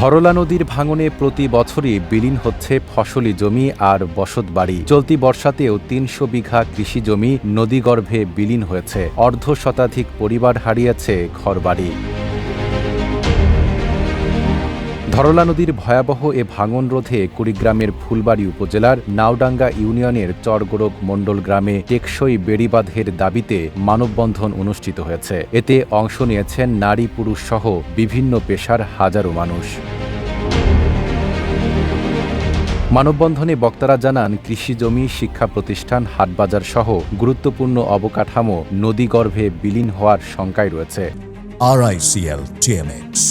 ধরলা নদীর ভাঙনে প্রতি বছরই বিলীন হচ্ছে ফসলি জমি আর বসত বাড়ি। চলতি বর্ষাতেও তিনশো বিঘা কৃষি জমি নদীগর্ভে বিলীন হয়েছে। অর্ধ শতাধিক পরিবার হারিয়েছে ঘরবাড়ি। ধরলা নদীর ভয়াবহ এ ভাঙন রোধে কুড়িগ্রামের ফুলবাড়ি উপজেলার নাওডাঙ্গা ইউনিয়নের চরগোরক মণ্ডল গ্রামে টেকসই বেড়িবাঁধের দাবিতে মানববন্ধন অনুষ্ঠিত হয়েছে। এতে অংশ নিয়েছেন নারী পুরুষ সহ বিভিন্ন পেশার হাজারো মানুষ। মানববন্ধনে বক্তারা জানান, কৃষি জমি, শিক্ষা প্রতিষ্ঠান, হাটবাজার সহ গুরুত্বপূর্ণ অবকাঠামো নদীগর্ভে বিলীন হওয়ার শঙ্কায় রয়েছে। আরআইসিএল টিএমএক্স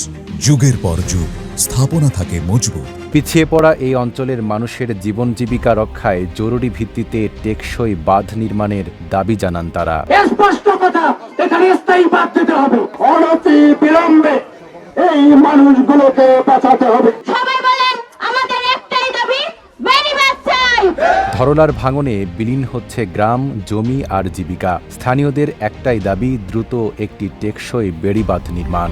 যুগের পর যুগ। স্থাপনা থাকে মজবুত। পিছিয়ে পড়া এই অঞ্চলের মানুষের জীবন জীবিকা রক্ষায় জরুরি ভিত্তিতে টেকসই বাঁধ নির্মাণের দাবি জানান তারা। স্পষ্ট কথা এখানে স্থায়ী বাদ দিতে হবে। অনতি বিলম্বে এই মানুষগুলোকে বাঁচাতে হবে। সবাই বলেন আমাদের একটাই দাবি বেনিবাদ চাই। ধরলার ভাঙনে বিলীন হচ্ছে গ্রাম জমি আর জীবিকা। স্থানীয়দের একটাই দাবি দ্রুত একটি টেকসই বেড়িবাঁধ নির্মাণ।